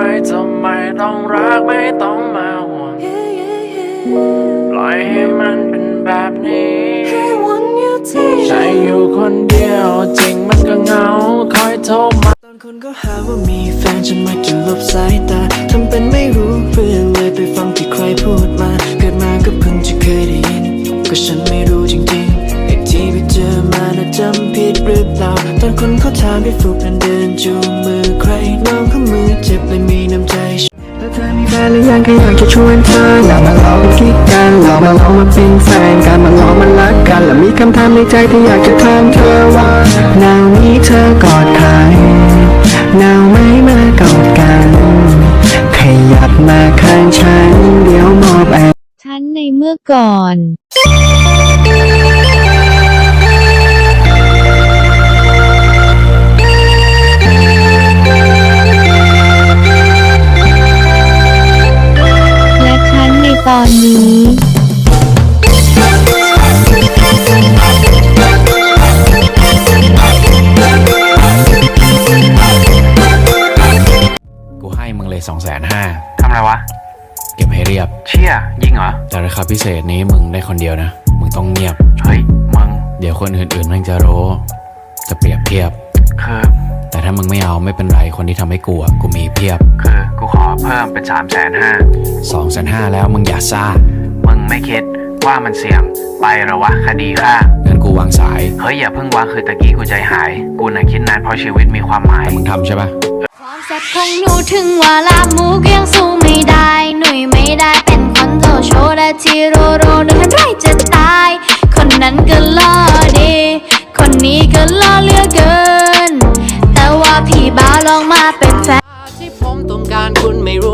ทำไมต้องรักไม่ต้องมาห่วง ปล่อยให้มันเป็นแบบนี้ใช่อยู่คนเดียวจริงมันก็เหงาคอยโทรมาตอนคนก็หาว่ามีแฟนฉันมากินลบสายตาทำเป็นไม่รู้เรื่องเลยไปฟังที่ใครพูดมา เกิดมาก็เพิ่งจะเคยได้ยิน ก็ฉันไม่รู้จริงๆไอ้ที่ไปเจอมาน่ะจำผิดหรือเปล่า ตอนคนเขาถามพี่ฟุกนั้นเดินจูงมือใครน้อง เขามือเจ็บเลยมีน้ำใจแล้วเธอมีแฟนหรือยังก็อยากจะชวนเธออยากมาลองเป็นกิ๊กกันลองมาลองมาเป็นแฟนกันมาลองมารักกันและมีคำถามในใจที่อยากจะถามเธอว่าหนาวนี้เธอกอดใครหนาวไหมมากอดกัน ขยับมาข้างฉัน ตอนนี้กูให้มึงเลย2องแสนห้าทำอะไรวะ เก็บให้เรียบ เชี่ยยิงเหรอ แต่ราคาพิเศษนี้มึงได้คนเดียวนะ มึงต้องเงียบ เฮ้ย มึง เดี๋ยวคนอื่นๆแม่งจะรู้ จะเปรียบเทียบคือแต่ถ้ามึงไม่เอาไม่เป็นไรคนที่ทำให้กูอะกูมีเพียบ คือ กูขอเพิ่มเป็นสามแสนห้า2องแสนห้าแล้วมึงอย่าซ่า มึงไม่คิดว่ามันเสี่ยง ไปเหรอวะคดีฆ่างั้นกูวางสาย เฮ้ยอย่าเพิ่งวางคือตะกี้กูใจหาย กูน่ะคิดนานเพราะชีวิตมีความหมายแต่มึงทำใช่ปะความแซ่บของหนูถึงว่าลามูกยังสู้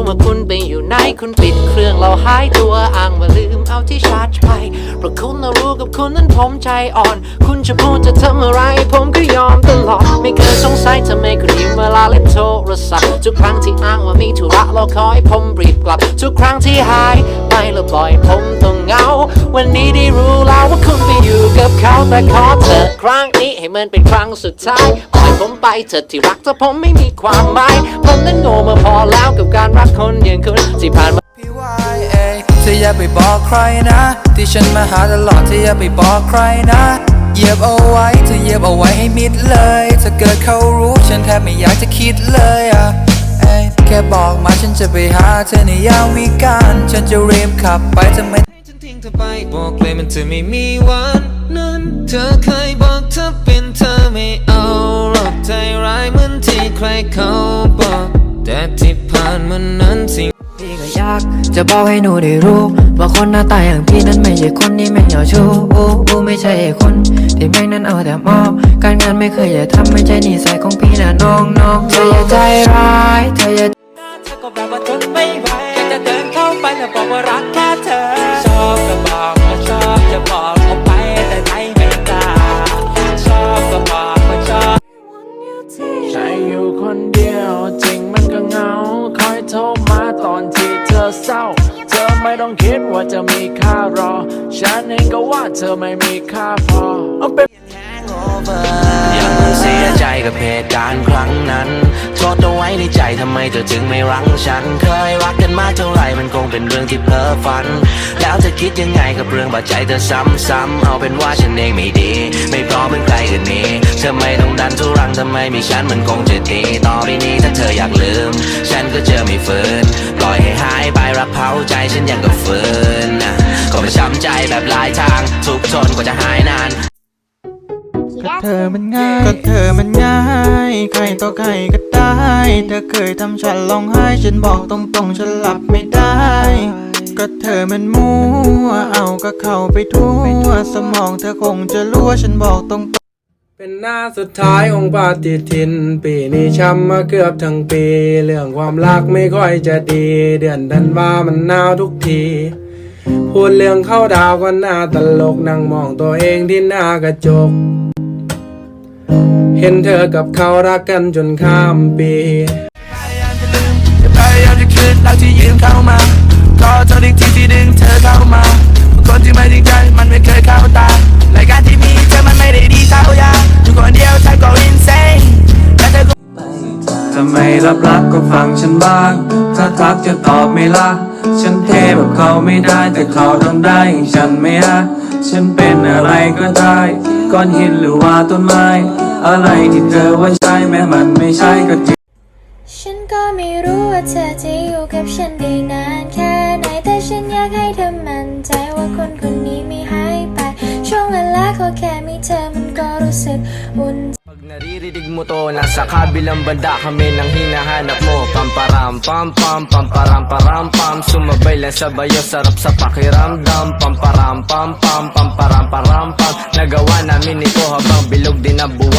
ว่าคุณไปอยู่ไหนคุณปิดเครื่องเราหายตัวอ้างว่าลืมเอาที่ชาร์จไปเพราะคุณน่ารู้กับคุณนั้นผมใจอ่อน คุณจะพูดจะทำอะไร ผมก็ยอมตลอด ไม่เคยสงสัยทำไมคุณยิ้มเวลาเล่นโทรศัพท์ทุกครั้งที่อ้างว่ามีธุระเราขอให้ผมรีบกลับ ทุกครั้งที่หาย ไปแล้วปล่อยผมต้องเหงา วันนี้ได้รู้แล้วว่าคุณไปอยู่กับเขาแต่ขอเธอครั้งนี้ให้มันเป็นครั้งสุดท้ายปล่อยผมไปเถอะที่รักถ้าผมไม่มีความหมายผมนั้นโง่มาพอแล้วกับการรักคนอย่างคุณที่ผ่านมาพี่วายเอยเธออย่าไปบอกใครนะ ที่ฉันมาหาตลอดเธออย่าไปบอกใครนะเหยียบเอาไว้เธอเหยียบเอาไว้ให้มิดเลย ถ้าเกิดเขารู้ฉันแทบไม่อยากจะคิดเลยอะ เอ้ยแค่บอกมาฉันจะไปหาเธอในยามวิการฉันจะรีบขับไปทำไมฉันทิ้งเธอไปบอกเลยมันจะไม่มีวันนั้นเธอเคยบอกถ้าเป็นเธอไม่เอาหรอกใจร้ายเหมือนที่ใครเขาบอกแต่ที่ผ่านมานั้นสิ่งพี่ก็อยากจะบอกให้หนูได้รู้ ว่าคนหน้าตาอย่างพี่นั้นไม่ใช่คนที่แม่งเหยาชู้อู้อู้ไม่ใช่คน ที่แม่งนั้นเอาแต่มอบการงานไม่เคยจะทำไม่ใช่นิสัยของพี่ นะน้องน้องเธออย่าใจร้ายเธออย่าเธอก็แบบว่าทนไม่ไหวอยากจะเดินเข้าไปแล้วบอกว่ารักแค่เธอ ชอบก็บอกว่าชอบจะบอกออกไปแต่ใจไม่กล้าชอบก็บอกว่าชอบใช่อยู่คนเดียวจริงมันก็เหงาคอยโทรมาตอนที่เธอเศร้าเธอไม่ต้องคิดว่าจะมีค่ารอ ฉันเองก็ว่าเธอไม่มีค่าพอเอาเป็นยังเสี ยใจกับเหตุการณ์ครั้งนั้นโทษเอาไว้ในใจทำไมเธอจึงไม่รังฉัน เคยรักกันมากเท่าไหร่มันคงเป็นเรื่องที่เพ้อฝัน แล้วเธอคิดยังไงกับเรื่องบาดใจเธอซ้ำๆเอาเป็นว่าฉันเองไม่ดี ไม่พร้อมเป็นใครกันนี้เธอไม่ต้องดันทุรังทำไมมีฉันมันคงจะดีต่อไปนี้ถ้าเธออยากลืม ฉันก็เจอไม่ฝืนปล่อยให้หายไปรับเผาใจฉันยังกับฝืนนะก็ไม่ช้ำใจแบบหลายทางทุกข์ทนกว่าจะหายนาน เธอมันง่าย ก็เธอมันง่าย ใครต่อใครก็ได้ เธอเคยทำฉันร้องไห้ ฉันบอกตรงๆ ฉันหลับไม่ได้ ก็เธอมันมั่ว เอาก็เข้าไปทั่ว สมองเธอคงจะรู้ว่าฉันบอกตรงๆเป็นหน้าสุดท้ายของปฏิทิน ปีนี้ช้ำมาเกือบทั้งปี เรื่องความรักไม่ค่อยจะดี เดือนธันวามันหนาวทุกที พูดเรื่องเข้าดาวก็น่าตลกนั่งมองตัวเองที่หน้ากระจก เห็นเธอกับเขารักกันจนข้ามปีจะพยายามจะคืนรักที่ยืมเข้ามาก็เท่าที่ที่ที่ดึงเธอเข้ามา คนที่ไม่จริงใจมันไม่เคยเข้าตารายการที่มีเธอมันไม่ได้ดีเท่ายาอยู่คนเดียวเธอก็ insane และเธอก็ทำไมรับรักก็ฟังฉันบ้าง ถ้าทักจะตอบไม่ละฉันเทแบบเขาไม่ได้แต่เขาต้องได้อย่างฉันไหมฮะฉันเป็นอะไรก็ได้ ก้อนหินหรือว่าต้นไม้ อะไรที่เธอว่าใช่แม้มันไม่ใช่ก็จริงฉันก็ไม่รู้ว่าเธอจะอยู่กับฉันได้นานแค่ไหนแต่ฉันอยากให้เธอมั่นใจว่าคน naririnig mo to, nasa kabilang banda kami nang hinahanap mo. Pamparam pam pam, pamparam param pam. Sumabay lang sa bayo, sarap sa pakiramdam. Pamparam pam pam, pamparam param pam. Nagawa namin ito habang bilog din ang buwan